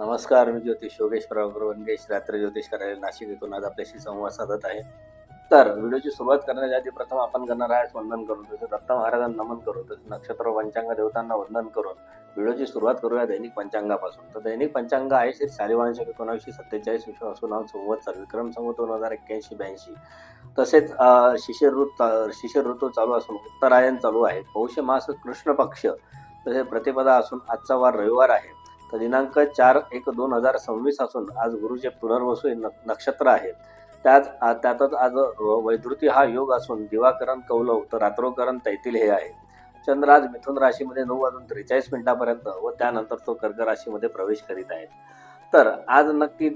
नमस्कार मी ज्योतिष योगेश वनगेश रात्र ज्योतिष कार्यालय नाशिक येथून आज आपल्याशी संवाद साधत आहे. तर व्हिडिओची सुरुवात करण्याच्या आधी प्रथम आपण करणार आहे वंदन करून. तसेच दत्त महाराजांना नमन करू तसेच नक्षत्र पंचांग देवतांना वंदन करून व्हिडिओची सुरुवात करूया दैनिक पंचांगापासून. तर दैनिक पंचांग आहे श्री शालिवांश एकोणावीसशे सत्तेचाळीस विश्व असून संवत्सर विक्रम संवत दोन हजार एक्क्याऐंशी ब्याऐंशी. तसेच अं, शिशिर ऋतू शिशिर ऋतू चालू असून उत्तरायण चालू आहे. पौष मास कृष्ण पक्ष. तसेच प्रतिपदा असून आजचा वार रविवार आहे. तर दिनांक चार एक दोन हजार सव्वीस असून आज गुरुचे पुनर्वसू हे न- नक्षत्र आहे. त्यात त्यातच आज वैधृती हा योग असून दिवाकरण कौलव तर रात्रोकरण तैतील हे आहे. चंद्र आज मिथुन राशीमध्ये नऊ वाजून त्रेचाळीस मिनिटापर्यंत व त्यानंतर तो कर्क राशीमध्ये प्रवेश करीत आहे. तर आज नक्की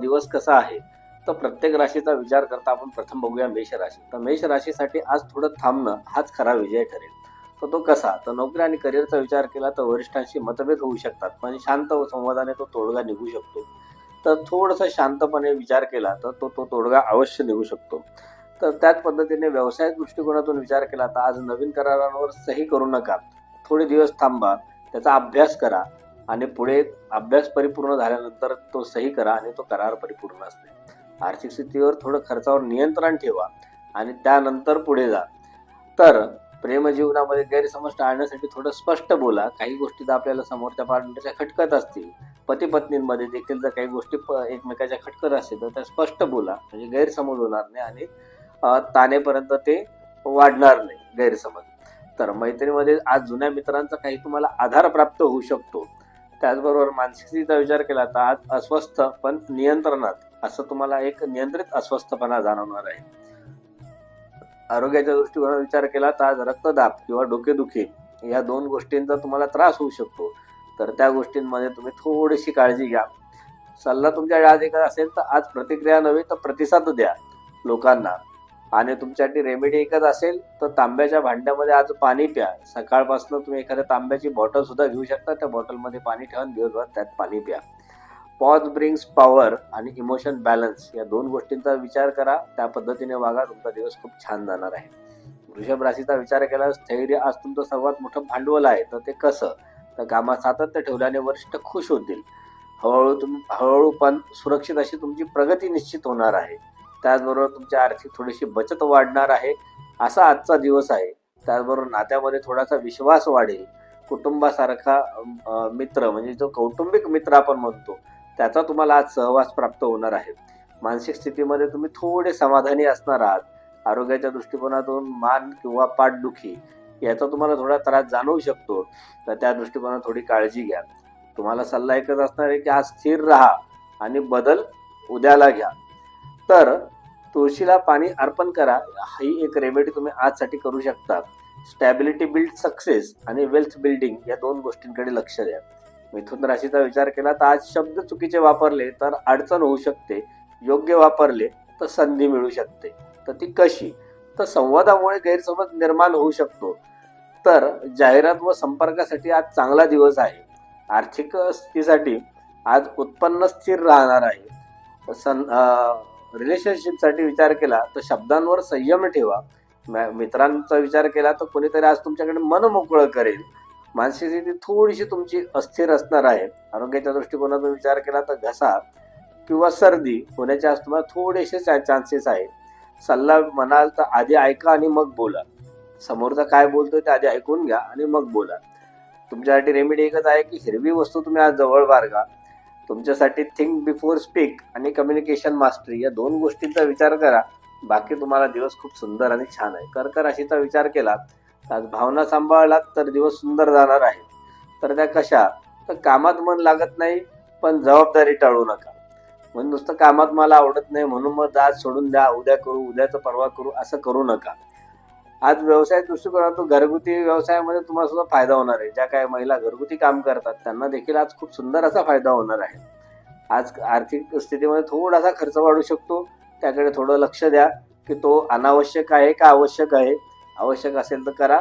दिवस कसा आहे? तर प्रत्येक राशीचा विचार करता आपण प्रथम बघूया मेष राशी. तर मेष राशीसाठी आज थोडं थांबणं हाच खरा विजय ठरेल. तर तो कसा? तर नोकरी आणि करिअरचा विचार केला तर वरिष्ठांशी मतभेद होऊ शकतात पण शांत व संवादाने तो तोडगा निघू शकतो. तर थोडंसं शांतपणे विचार केला तर तो तो तोडगा अवश्य निघू शकतो. तर त्याच पद्धतीने व्यवसाय दृष्टिकोनातून विचार केला तर आज नवीन करारांवर सही करू नका. थोडे दिवस थांबा त्याचा अभ्यास करा आणि पुढे अभ्यास परिपूर्ण झाल्यानंतर तो सही करा आणि तो करार परिपूर्ण असते. आर्थिक स्थितीवर थोडं खर्चावर नियंत्रण ठेवा आणि त्यानंतर पुढे जा. तर प्रेमजीवनामध्ये गैरसमज टाळण्यासाठी थोडं स्पष्ट बोला. काही गोष्टी जर आपल्याला समोरच्या पार्टनरच्या खटकत असतील. पती पत्नींमध्ये देखील जर काही गोष्टी प- एकमेकाच्या खटकत असतील तर त्या स्पष्ट बोला. म्हणजे गैरसमज होणार नाही आणि तानेपर्यंत ताणेपर्यंत ते वाढणार नाही गैरसमज. तर मैत्रीमध्ये आज जुन्या मित्रांचा काही तुम्हाला आधार प्राप्त होऊ शकतो. त्याचबरोबर मानसिकतेचा विचार केला तर आज अस्वस्थ पण नियंत्रणात. असं तुम्हाला एक नियंत्रित अस्वस्थपणा जाणवणार आहे. आरोग्याच्या दृष्टीकोनात विचार केला तर आज रक्तदाब किंवा डोकेदुखी या दोन गोष्टींचा तुम्हाला त्रास होऊ शकतो. तर त्या गोष्टींमध्ये तुम्ही थोडीशी काळजी घ्या. सल्ला तुमच्या आज एखादा असेल तर आज प्रतिक्रिया नव्हे तर प्रतिसाद द्या लोकांना. आणि तुमच्यासाठी रेमेडी एकच असेल तर तांब्याच्या भांड्यामध्ये आज पाणी प्या. सकाळपासून तुम्ही एखाद्या तांब्याची बॉटल सुद्धा घेऊ शकता. त्या बॉटलमध्ये पाणी ठेवून दिवसभर त्यात पाणी प्या. पॉज ब्रिंग्स पॉवर आणि इमोशन बॅलन्स या दोन गोष्टींचा विचार करा. त्या पद्धतीने वागा. तुमचा दिवस खूप छान जाणार आहे. वृषभ राशीचा विचार केला स्थैर्य आज तुमचं सर्वात मोठं भांडवल आहे. तर ते कसं? तर कामात सातत्य ठेवल्याने वरिष्ठ खुश होतील. हळूहळू तुम्ही हळूहळू पण सुरक्षित अशी तुमची प्रगती निश्चित होणार आहे. त्याचबरोबर तुमची आर्थिक थोडीशी बचत वाढणार आहे. असा आजचा दिवस आहे. त्याचबरोबर नात्यामध्ये थोडासा विश्वास वाढेल. कुटुंबासारखा मित्र म्हणजे जो कौटुंबिक मित्र आपण म्हणतो त्याचा तुम्हाला आज सहवास प्राप्त होणार आहे. मानसिक स्थितीमध्ये तुम्ही थोडे समाधानी असणार आहात. आरोग्याच्या दृष्टिकोनातून मान किंवा पाठदुखी याचा तुम्हाला थोडा त्रास जाणवू शकतो. तर त्या दृष्टिकोनात थोडी काळजी घ्या. तुम्हाला सल्ला एकच असणार आहे की आज स्थिर राहा आणि बदल उद्याला घ्या. तर तुळशीला पाणी अर्पण करा. ही एक रेमेडी तुम्ही आजसाठी करू शकता. स्टॅबिलिटी बिल्ड सक्सेस आणि वेल्थ बिल्डिंग या दोन गोष्टींकडे लक्ष द्या. मिथुन राशीचा विचार केला तर आज शब्द चुकीचे वापरले तर अडचण होऊ शकते योग्य वापरले तर संधी मिळू शकते. तर ती कशी? तर संवादामुळे गैरसमज निर्माण होऊ शकतो. तर जाहिरात व संपर्कासाठी आज चांगला दिवस आहे. आर्थिक स्थितीसाठी आज उत्पन्न स्थिर राहणार आहे. सन रिलेशनशिपसाठी विचार केला तर शब्दांवर संयम ठेवा. मित्रांचा विचार केला तर कोणीतरी आज तुमच्याकडे मन मोकळं करेल. मानसिक स्थिती थोडीशी तुमची अस्थिर असणार आहे. आरोग्याच्या दृष्टिकोनातून विचार केला तर घसा किंवा सर्दी होण्याचे आज तुम्हाला थोडेसे चान्सेस आहेत. सल्ला म्हणाल तर आधी ऐका आणि मग बोला. समोरचा काय बोलतोय ते आधी ऐकून घ्या आणि मग बोला. तुमच्यासाठी रेमेडी एकच आहे की हिरवी वस्तू तुम्ही आज जवळ बाळगा तुमच्यासाठी थिंक बिफोर स्पीक आणि कम्युनिकेशन मास्टरी या दोन गोष्टींचा विचार करा. बाकी तुम्हाला दिवस खूप सुंदर आणि छान आहे. कर्क राशीचा विचार केला आज भावना सांभाळलात तर दिवस सुंदर जाणार आहे तर त्या कशा? तर कामात मन लागत नाही पण जबाबदारी टाळू नका. म्हणजे नुसतं कामात मला आवडत नाही म्हणून मग आज सोडून द्या उद्या करू उद्याचं परवा करू असं करू नका. आज व्यवसाय दृष्टिकोनातून घरगुती व्यवसायामध्ये तुम्हाला सुद्धा फायदा होणार आहे. ज्या काही महिला घरगुती काम करतात त्यांना देखील आज खूप सुंदर असा फायदा होणार आहे. आज आर्थिक स्थितीमध्ये थोडासा खर्च वाढू शकतो. त्याकडे थोडं लक्ष द्या की तो अनावश्यक आहे का आवश्यक आहे? आवश्यक असेल तर करा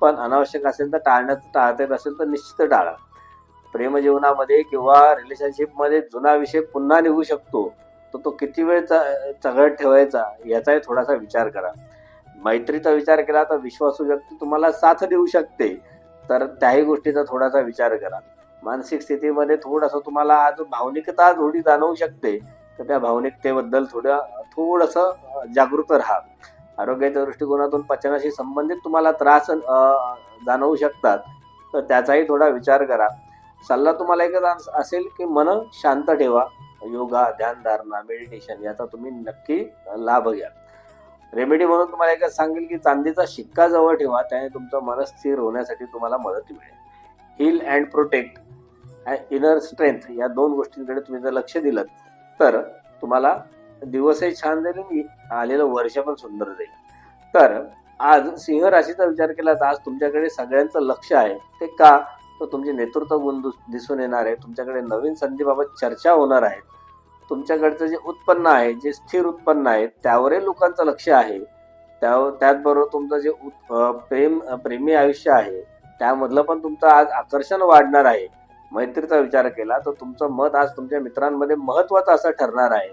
पण अनावश्यक असेल तर टाळण्याचं टाळता येत असेल तर निश्चित टाळा. प्रेमजीवनामध्ये किंवा रिलेशनशिपमध्ये जुना विषय पुन्हा निघू शकतो तर तो किती वेळ च- चघळत ठेवायचा याचाही थोडासा विचार करा. मैत्रीचा विचार केला तर विश्वासू व्यक्ती तुम्हाला साथ देऊ शकते तर त्याही गोष्टीचा थोडासा विचार करा. मानसिक स्थितीमध्ये थोडंसं तुम्हाला आज भावनिकता थोडी जाणवू शकते तर त्या भावनिकतेबद्दल थोडं थोडंसं जागृत राहा. आरोग्याच्या दृष्टिकोनातून पचनाशी संबंधित तुम्हाला त्रास जाणवू शकतात. तर त्याचाही थोडा विचार करा. सल्ला तुम्हाला एकच असेल की मन शांत ठेवा. योगा ध्यानधारणा मेडिटेशन याचा तुम्ही नक्की लाभ घ्या. रेमेडी म्हणून तुम्हाला एकच सांगेल की चांदीचा शिक्का जवळ ठेवा. त्याने तुमचं मन स्थिर होण्यासाठी तुम्हाला मदत मिळेल. Heal and protect and inner strength या दोन गोष्टींकडे तुम्ही जर लक्ष दिलं तर तुम्हाला दिवसही छान जाईल आणि आलेलं वर्ष पण सुंदर जाईल. तर आज सिंह राशीचा विचार केला तर आज तुमच्याकडे सगळ्यांचं लक्ष आहे. ते का? तर तुमचे नेतृत्व गुण दिसून येणार आहे. तुमच्याकडे नवीन संधीबाबत चर्चा होणार आहे. तुमच्याकडचं जे उत्पन्न आहे जे स्थिर उत्पन्न आहे त्यावरही लोकांचं लक्ष आहे. त्या त्याचबरोबर तुमचं जे प्रेम प्रेमी आयुष्य आहे त्यामधलं पण तुमचं आज आकर्षण वाढणार आहे. मैत्रीचा विचार केला तर तुमचं मत आज तुमच्या मित्रांमध्ये महत्वाचं असं ठरणार आहे.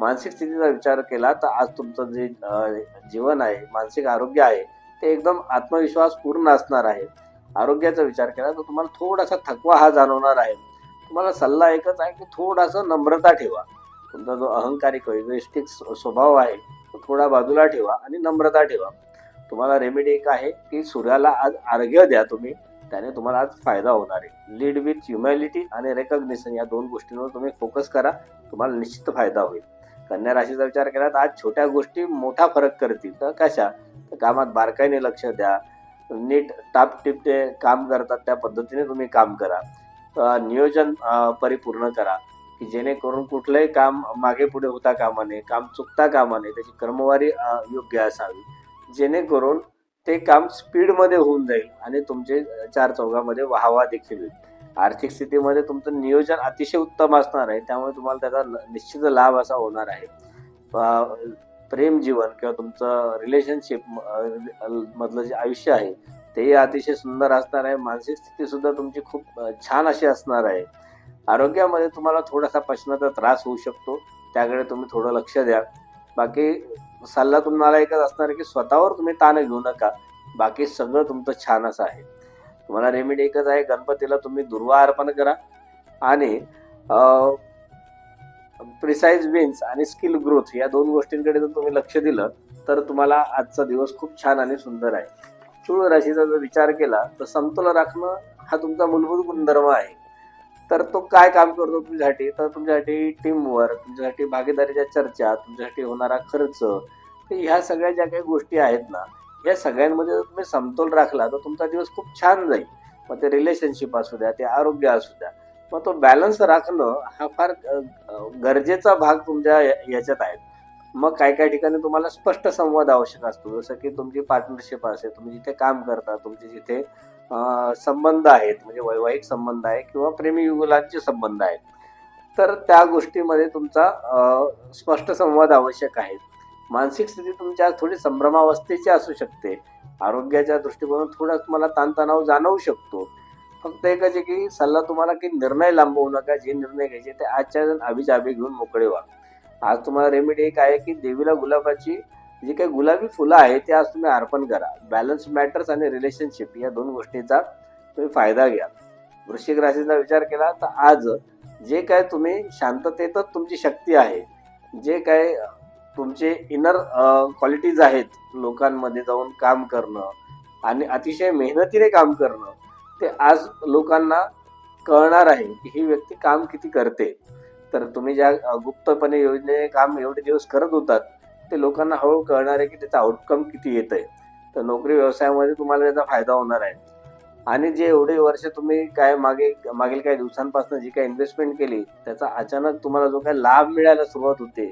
मानसिक स्थितीचा विचार केला तर आज तुमचं जे जीवन आहे मानसिक आरोग्य आहे ते एकदम आत्मविश्वास पूर्ण असणार आहे. आरोग्याचा विचार केला तर तुम्हाला थोडासा थकवा हा जाणवणार आहे. तुम्हाला सल्ला एकच आहे की थोडासा नम्रता ठेवा. तुमचा जो अहंकारिक इगोइस्टिक स्वभाव आहे तो थोडा बाजूला ठेवा आणि नम्रता ठेवा. तुम्हाला रेमेडी एक आहे की सूर्याला आज अर्घ्य द्या तुम्ही त्याने तुम्हाला आज फायदा होणार आहे. लीड विथ ह्युमॅलिटी आणि रेकग्निशन या दोन गोष्टींवर तुम्ही फोकस करा तुम्हाला निश्चित फायदा होईल. कन्या राशीचा विचार केला तर आज छोट्या गोष्टी मोठा फरक करतील. तर कशा? तर कामात बारकाईने लक्ष द्या. नीट टापटीप ते काम करतात त्या पद्धतीने तुम्ही काम करा. नियोजन परिपूर्ण करा. की जेणेकरून कुठलंही काम मागे पुढे होता कामा नये काम चुकता कामा नये त्याची क्रमवारी योग्य असावी. जेणेकरून ते काम स्पीडमध्ये होऊन जाईल आणि तुमचे चार चौघामध्ये वाहवा देखील होईल. आर्थिक स्थितीमध्ये तुमचं नियोजन अतिशय उत्तम असणार आहे. त्यामुळे तुम्हाला त्याचा ल- निश्चित लाभ असा होणार आहे. प्रेम जीवन किंवा तुमचं रिलेशनशिप मधलं जे आयुष्य आहे तेही अतिशय सुंदर असणार आहे. मानसिक स्थिती सुद्धा तुमची खूप छान अशी असणार आहे. आरोग्यामध्ये तुम्हाला थोडासा पचनाचा त्रास होऊ शकतो. त्याकडे तुम्ही थोडं लक्ष द्या. बाकी सल्ला तुम्हाला एकच असणार आहे की स्वतःवर तुम्ही ताण घेऊ नका. बाकी सगळं तुमचं छान असं आहे. तुम्हाला रेमेडी एकच आहे. गणपतीला तुम्ही दुर्वा अर्पण करा. आणि प्रिसाईज विन्स आणि स्किल ग्रोथ या दोन गोष्टींकडे जर तुम्ही लक्ष दिलं तर तुम्हाला आजचा दिवस खूप छान आणि सुंदर आहे. चूळ राशीचा जर विचार केला तर समतोल राखणं हा तुमचा मूलभूत गुणधर्म आहे. तर तो काय काम करतो तुमच्यासाठी? तर तुमच्यासाठी टीमवर्क तुमच्यासाठी भागीदारीच्या चर्चा तुमच्यासाठी होणारा खर्च ह्या सगळ्या ज्या काही गोष्टी आहेत ना या सगळ्यांमध्ये जर तुम्ही समतोल राखला तर तुमचा दिवस खूप छान जाईल. मग ते रिलेशनशिप असू द्या ते आरोग्य असू द्या. मग तो बॅलन्स राखणं हा फार गरजेचा भाग तुमच्या याच्यात आहे. मग काही काही ठिकाणी तुम्हाला स्पष्ट संवाद आवश्यक असतो. जसं की तुमची पार्टनरशिप असेल तुम्ही जिथे काम करता तुमचे जिथे संबंध आहेत म्हणजे वैवाहिक संबंध आहे किंवा प्रेमी युगुलांचे संबंध आहेत. तर त्या गोष्टीमध्ये तुमचा स्पष्ट संवाद आवश्यक आहे. मानसिक स्थिती तुमच्या थोडी संभ्रमावस्थेची असू शकते. आरोग्याच्या दृष्टिकोनातून थोडा तुम्हाला ताणतणाव जाणवू शकतो. फक्त एकच आहे की सल्ला तुम्हाला की निर्णय लांबवू नका. जे निर्णय घ्यायचे ते आजच्या अभिजाबी घेऊन मोकळे व्हा. आज तुम्हाला रेमेडी एक आहे की देवीला गुलाबाची जी काही गुलाबी फुलं आहे ते आज तुम्ही अर्पण करा. बॅलन्स मॅटर्स आणि रिलेशनशिप या दोन गोष्टीचा तुम्ही फायदा घ्या. वृश्चिक राशीचा विचार केला तर आज जे काय तुम्ही शांततेतच तुमची शक्ती आहे जे काय तुमचे इनर क्वालिटीज आहेत लोकांमध्ये जाऊन काम करणं आणि अतिशय मेहनतीने काम करणं ते आज लोकांना कळणार आहे की ही व्यक्ती काम किती करते. तर तुम्ही ज्या गुप्तपणे योजनेने काम एवढे दिवस करत होतात ते लोकांना हळूहळू कळणार आहे की त्याचा आउटकम किती येत आहे तर नोकरी व्यवसायामध्ये तुम्हाला त्याचा फायदा होणार आहे. आणि जे एवढे वर्ष तुम्ही काय मागे मागील काही दिवसांपासून जी काही इन्व्हेस्टमेंट केली त्याचा अचानक तुम्हाला जो काही लाभ मिळायला सुरुवात होते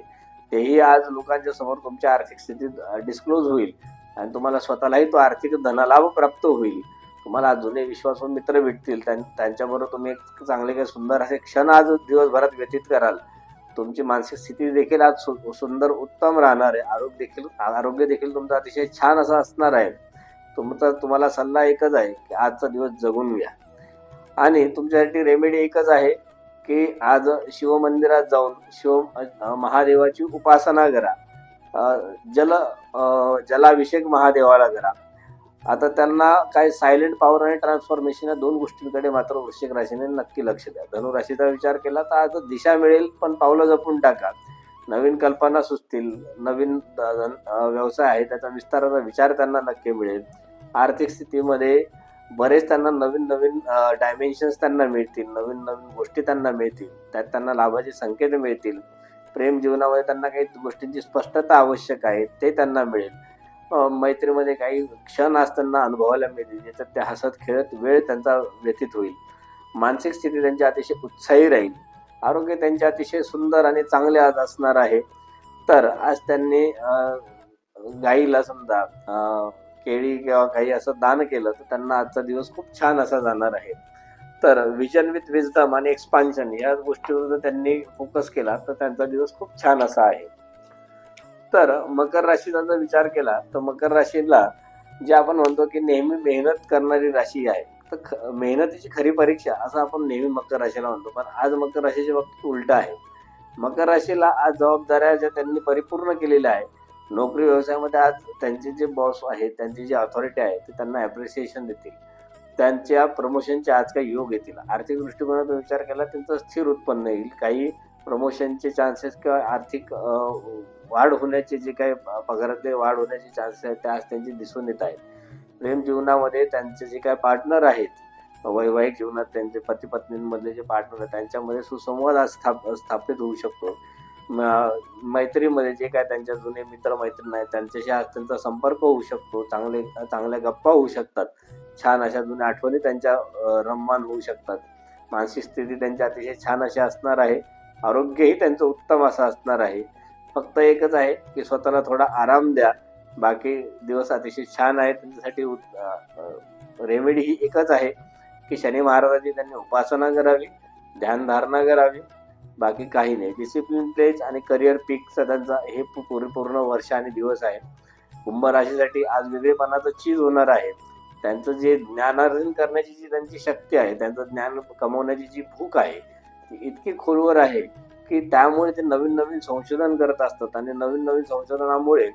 तेही आज लोकांच्या समोर तुमच्या आर्थिक स्थितीत डिस्क्लोज होईल. आणि तुम्हाला स्वतःलाही तो आर्थिक धनलाभ प्राप्त होईल. तुम्हाला जुने विश्वासू मित्र भेटतील. त्यां- त्यांच्याबरोबर तुम्ही एक चांगले काही सुंदर असे क्षण आज दिवसभरात व्यतीत कराल. तुमची मानसिक स्थिती देखील आज सु- सुंदर उत्तम राहणार आहे. आरोग्य देखील आरोग्य देखील तुमचं अतिशय छान असं असणार आहे. तुमचा तुम्हाला सल्ला एकच आहे की आजचा दिवस जगून घ्या. आणि तुमच्यासाठी रेमेडी एकच आहे. की आज शिवमंदिरात जाऊन शिव महादेवाची उपासना करा. जल जलाभिषेक महादेवाला करा. आता त्यांना काय सायलेंट पॉवर आणि ट्रान्सफॉर्मेशन या दोन गोष्टींकडे मात्र वृश्चिक राशीने नक्की लक्ष द्या. धनुराशीचा विचार केला तर आज दिशा मिळेल पण पावलं जपून टाका. नवीन कल्पना सुचतील नवीन द- व्यवसाय आहे त्याचा विस्ताराचा विचार त्यांना नक्की मिळेल. आर्थिक स्थितीमध्ये बरेच त्यांना नवीन नवीन डायमेन्शन्स त्यांना मिळतील नवीन नवीन गोष्टी त्यांना मिळतील. त्यात त्यांना लाभाचे संकेत मिळतील. प्रेम जीवनामध्ये त्यांना काही गोष्टींची स्पष्टता आवश्यक आहे ते त्यांना मिळेल. मैत्रीमध्ये काही क्षण आज त्यांना अनुभवायला मिळतील ज्याच्यात ते हसत खेळत वेळ त्यांचा व्यतीत होईल. मानसिक स्थिती त्यांची अतिशय उत्साही राहील. आरोग्य त्यांचे अतिशय सुंदर आणि चांगले आज असणार आहे. तर आज त्यांनी गाईला समजा केळी किंवा काही असं दान केलं तर त्यांना आजचा दिवस खूप छान असा जाणार आहे. तर विजन विथ विजडम आणि एक्सपान्शन या गोष्टीवर जर त्यांनी फोकस केला तर त्यांचा दिवस खूप छान असा आहे. तर मकर राशीचा जर विचार केला तर मकर राशीला जे आपण म्हणतो की नेहमी मेहनत करणारी राशी आहे तर ख- मेहनतीची खरी परीक्षा असं आपण नेहमी मकर राशीला म्हणतो. पण आज मकर राशीच्या बाबतीत उलट आहे. मकर राशीला आज जबाबदाऱ्या ज्या त्यांनी परिपूर्ण केलेल्या आहे नोकरी व्यवसायामध्ये आज त्यांचे जे बॉस आहेत त्यांची जी अथॉरिटी आहे ते त्यांना ॲप्रिसिएशन देतील. त्यांच्या प्रमोशनचे आज काही योग येतील. आर्थिक दृष्टिकोनातून विचार केला त्यांचं स्थिर उत्पन्न येईल. काही प्रमोशनचे चान्सेस किंवा आर्थिक वाढ होण्याचे जे काही पगारातले वाढ होण्याचे चान्सेस आहेत ते आज त्यांचे दिसून येत आहेत. प्रेम जीवनामध्ये त्यांचे जे काही पार्टनर आहेत वैवाहिक जीवनात त्यांचे पती पत्नींमधले जे पार्टनर आहेत त्यांच्यामध्ये सुसंवाद आज स्थाप स्थापित होऊ शकतो. मैत्रीमध्ये जे काय त्यांच्या जुने मित्रमैत्रीण आहेत त्यांच्याशी आज त्यांचा संपर्क होऊ शकतो चांगले चांगल्या गप्पा होऊ शकतात छान अशा जुन्या आठवणी त्यांच्या रममान होऊ शकतात. मानसिक स्थिती त्यांची अतिशय छान अशी असणार आहे. आरोग्यही त्यांचं उत्तम असं असणार आहे. फक्त एकच आहे की स्वतःला थोडा आराम द्या. बाकी दिवस अतिशय छान आहे त्यांच्यासाठी रेमेडी ही एकच आहे की शनी महाराजांची त्यांनी उपासना करावी ध्यानधारणा करावी बाकी काही नाही. डिसिप्लिन प्लेज आणि करिअर पीक त्यांचा हे पू- परिपूर्ण वर्ष आणि दिवस आहे. कुंभ राशीसाठी आज वेगळेपणाचं चीज होणार आहे. त्यांचं जे ज्ञानार्जन करण्याची जी त्यांची शक्ती आहे त्यांचं ज्ञान कमवण्याची जी भूक आहे ती इतकी खोलवर आहे की त्यामुळे ते नवीन नवीन संशोधन करत असतात आणि नवीन नवीन संशोधनामुळे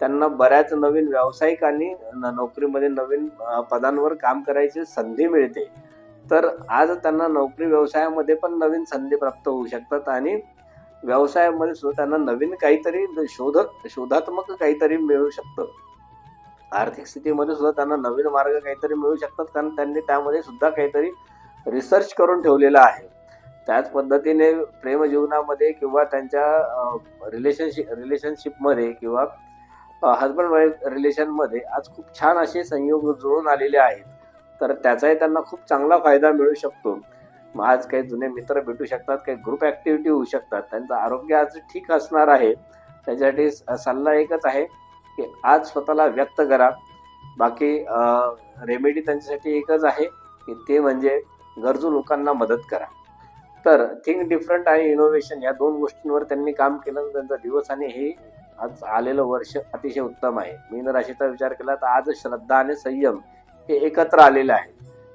त्यांना बऱ्याच नवीन व्यावसायिक आणि न- नोकरीमध्ये नवीन पदांवर काम करायची संधी मिळते. तर आज त्यांना नोकरी व्यवसायामध्ये पण नवीन संधी प्राप्त होऊ शकतात आणि व्यवसायामध्ये सुद्धा त्यांना नवीन काहीतरी शोध शोधात्मक काहीतरी मिळू शकतं. आर्थिक स्थितीमध्ये सुद्धा त्यांना नवीन मार्ग काहीतरी मिळू शकतात कारण त्यांनी त्यामध्ये सुद्धा काहीतरी रिसर्च करून ठेवलेला आहे. त्याच पद्धतीने प्रेमजीवनामध्ये किंवा त्यांच्या रिलेशनशिप रिलेशनशिपमध्ये किंवा हजबंड वाईफ रिलेशनमध्ये आज खूप छान असे संयोग जुळून आलेले आहेत. तर त्याचाही त्यांना खूप चांगला फायदा मिळू शकतो. मग आज काही जुने मित्र भेटू शकतात काही ग्रुप ॲक्टिव्हिटी होऊ शकतात. त्यांचं आरोग्य आज ठीक असणार आहे. त्याच्यासाठी स- सल्ला एकच आहे की आज स्वतःला व्यक्त करा. बाकी रेमेडी त्यांच्यासाठी एकच आहे की ते म्हणजे गरजू लोकांना मदत करा. तर थिंक डिफरंट आणि इनोव्हेशन या दोन गोष्टींवर त्यांनी काम केलं त्यांचा दिवस आणि हे आज आलेलं वर्ष अतिशय उत्तम आहे. मीन राशीचा विचार केला तर आज श्रद्धा आणि संयम हे एकत्र आलेले आहेत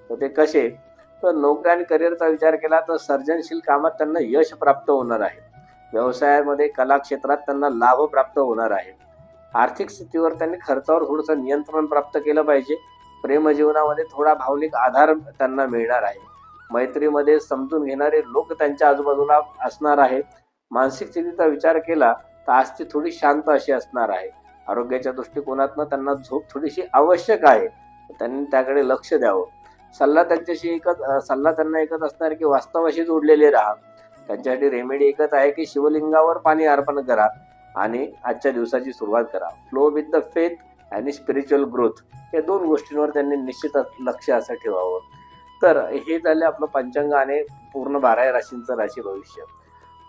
तर ते कसे? तर नोकरी आणि करिअरचा विचार केला तर सर्जनशील कामात त्यांना यश प्राप्त होणार आहे. व्यवसायामध्ये कला क्षेत्रात त्यांना लाभ प्राप्त होणार आहे. आर्थिक स्थितीवर त्यांनी खर्चावर थोडंसं नियंत्रण प्राप्त केलं पाहिजे. प्रेमजीवनामध्ये थोडा भावनिक आधार त्यांना मिळणार आहे. मैत्रीमध्ये समजून घेणारे लोक त्यांच्या आजूबाजूला असणार आहेत मानसिक स्थितीचा विचार केला तर आज ती थोडी शांत अशी असणार आहे. आरोग्याच्या दृष्टिकोनातनं त्यांना झोप थोडीशी आवश्यक आहे. त्यांनी त्याकडे लक्ष द्यावं. सल्ला त्यांच्याशी एकच सल्ला त्यांना एकच असणार की वास्तवाशी जोडलेले राहा. त्यांच्यासाठी रेमेडी एकच आहे की शिवलिंगावर पाणी अर्पण करा आणि आजच्या दिवसाची सुरुवात करा. फ्लो विथ द फेथ आणि स्पिरिच्युअल ग्रोथ या दोन गोष्टींवर त्यांनी निश्चित लक्ष असं ठेवावं. तर हे झालं आपलं पंचांग आणि पूर्ण बारा राशींचं राशी भविष्य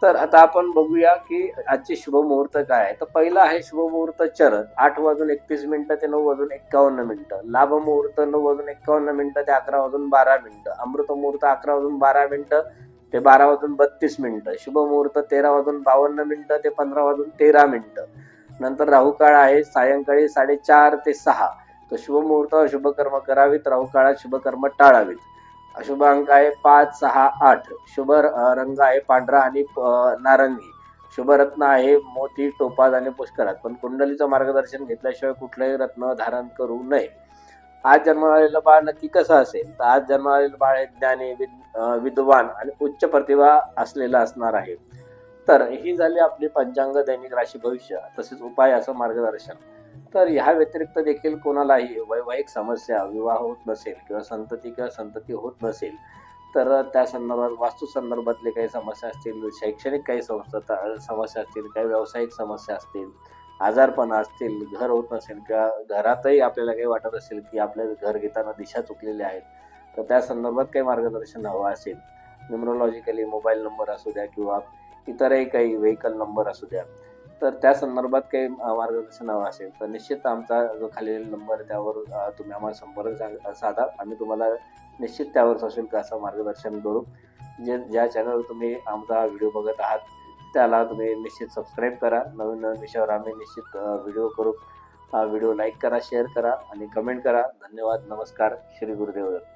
तर आता आपण बघूया की आजचे शुभ मुहूर्त काय आहे. तर पहिला आहे शुभ मुहूर्त चर आठ वाजून एकतीस मिनिटं ते नऊ वाजून एक्कावन्न मिनिटं. लाभ मुहूर्त नऊ वाजून एक्कावन्न मिनिटं ते अकरा वाजून बारा मिनिटं. अमृत मुहूर्त अकरा वाजून बारा मिनिटं ते बारा वाजून बत्तीस मिनिटं. शुभ मुहूर्त तेरा वाजून बावन्न मिनिटं ते पंधरा वाजून तेरा मिनिटं. नंतर राहू काळ आहे सायंकाळी साडेचार ते सहा. तर शुभ मुहूर्त शुभकर्म करावीत. राहू काळात शुभकर्म टाळावीत. शुभ अंक आहे पाच सहा आठ. शुभ रंग आहे पांढरा आणि प- नारंगी. शुभरत्न आहे मोती टोपाज आणि पुष्करात. पण कुंडलीचं मार्गदर्शन घेतल्याशिवाय कुठलंही रत्न धारण करू नये. आज जन्मालेलं बाळ नक्की कसं असेल? तर आज जन्मालेलं बाळ हे ज्ञानी विद्वान आणि उच्च प्रतिभा असलेलं असणार आहे. तर ही झाली आपली पंचांग दैनिक राशी भविष्य. तसेच उपाय असं मार्गदर्शन. तर ह्या व्यतिरिक्त देखील कोणालाही वैवाहिक समस्या विवाह होत नसेल किंवा संतती किंवा संतती होत नसेल तर त्या संदर्भात वास्तू संदर्भातले काही समस्या असतील शैक्षणिक काही संस्था समस्या असतील काही व्यावसायिक समस्या असतील आजारपण असतील घर होत नसेल किंवा घरातही आपल्याला काही वाटत असेल की आपल्या घर घेताना दिशा चुकलेली आहेत तर त्या संदर्भात काही मार्गदर्शन हवं असेल. न्युमरोलॉजिकली मोबाईल नंबर असू द्या किंवा इतरही काही व्हेकल नंबर असू द्या. तर त्या संदर्भात काही मार्गदर्शन हवं असेल तर निश्चित आमचा जो खालील नंबर त्यावर तुम्ही आम्हाला संपर्क साधा आम्ही तुम्हाला निश्चित त्यावर सोशल असं मार्गदर्शन करू. जे ज्या चॅनलवर तुम्ही आमचा व्हिडिओ बघत आहात त्याला तुम्ही निश्चित सबस्क्राईब करा. नवीन नवीन विषयावर आम्ही निश्चित व्हिडिओ करू. व्हिडिओ लाईक करा शेअर करा आणि कमेंट करा. धन्यवाद. नमस्कार. श्री गुरुदेव दत्त.